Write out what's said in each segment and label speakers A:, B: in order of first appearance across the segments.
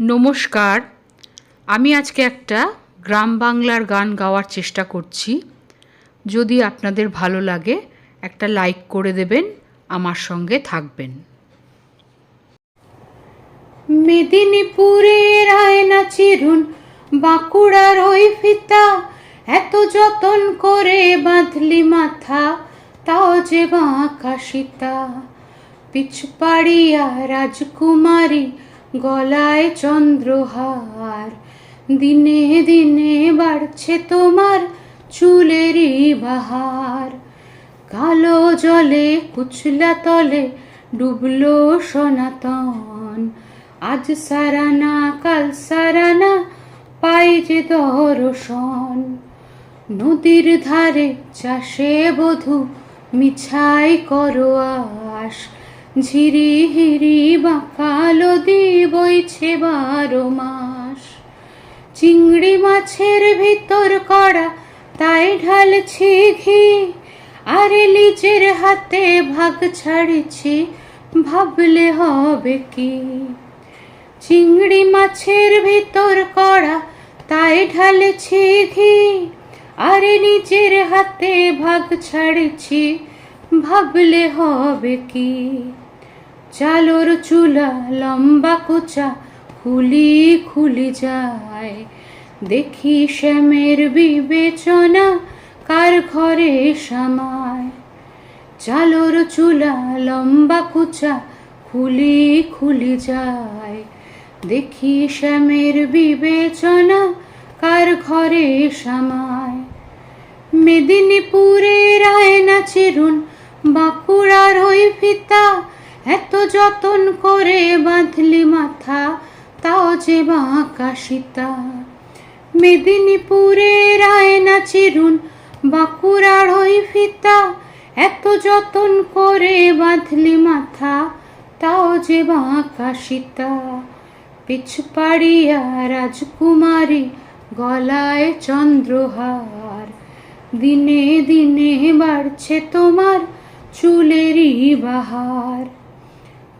A: নমস্কার। আমি আজকে একটা গ্রাম বাংলার গান গাওয়ার চেষ্টা করছি। যদি আপনাদের ভালো লাগে, একটা লাইক করে দেবেন, আমার সঙ্গে থাকবেন। মেদিনীপুরের আয়না চিরুন, বাঁকুড়ার ওই ফিতা, এত যতন করে বাঁধলি মাথা, তাও যে বাঁকা সীতা। পিছপাড়িয়া রাজকুমারী গলায় চন্দ্রহার। দিনে দিনে বাড়ছে তোমার চুলেরই বাহার। কালো জলে কুচলা তলে ডুবলো সনাতন। আজ সারানা, কাল সারানা, পাই যে দর্শন। নদীর ধারে চাষে বধু, মিছাই করো আস ঝিরি হিরি বাঁকালদি বইছে বারো মাস। চিংড়ি মাছের ভিতর কড়া, তাই ঢালছি ঘি। আরে লিজের হাতে ভাগ ছাড়ছি, ভাবলে হবে কি? চিংড়ি মাছের ভিতর কড়া, তাই ঢালছি ঘি। আরে নিজের হাতে ভাগ ছাড়ছি, ভাবলে হবে কি? চালোর চুলা, লম্বা কোচা খুলি খুলি যায়। দেখি শ্যামের বিবেচনা, কার ঘরে সামায়। চালোর চুলা, লম্বা কুচা খুলি খুলি যায়। দেখি শ্যামের বিবেচনা, কার ঘরে সামায়। মেদিনীপুরের আয়না চিরুন, বাঁকুড়ার ওই ফিতা এত যতন করে বাঁধলি মাথা, তাও যে বাঁকা সীতা। মেদিনীপুরের আয়না চিরুন, বাঁকুড়ার ওই ফিতা। এত যতন করে বাঁধলি মাথা, তাও যে বাঁকা সীতা। পিছপাড়িয়া রাজকুমারী গলায় চন্দ্রহার। দিনে দিনে বাড়ছে তোমার চুলেরই বাহার।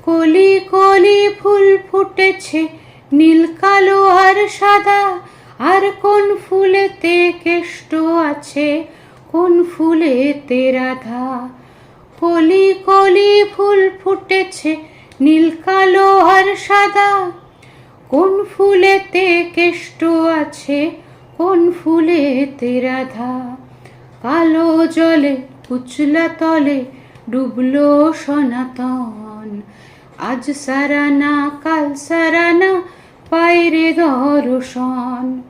A: কলি কলি ফুল ফুটেছে, নীল কালো আর সাদা। আর কোন ফুলেতে কেষ্ট আছে, কোন ফুলেতে রাধা? কলি কলি ফুল ফুটেছে, নীল কালো আর সাদা। কোন ফুলেতে কেষ্ট আছে, কোন ফুলেতে রাধা? কালো জলে কুচলা তলে ডুবলো সনাতন। আজ সারানা, কাল সারানা, পায়রে দর্শন।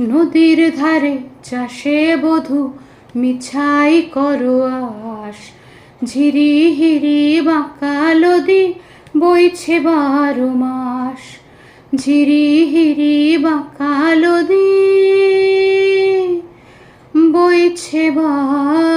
A: নদীর ধারে চাষে বধু, মিছাই করো আস ঝিরি হিরি বাঁকা লদি, বইছে বারো মাস। ঝিরি হিরি বাঁকা লদি, বইছে বা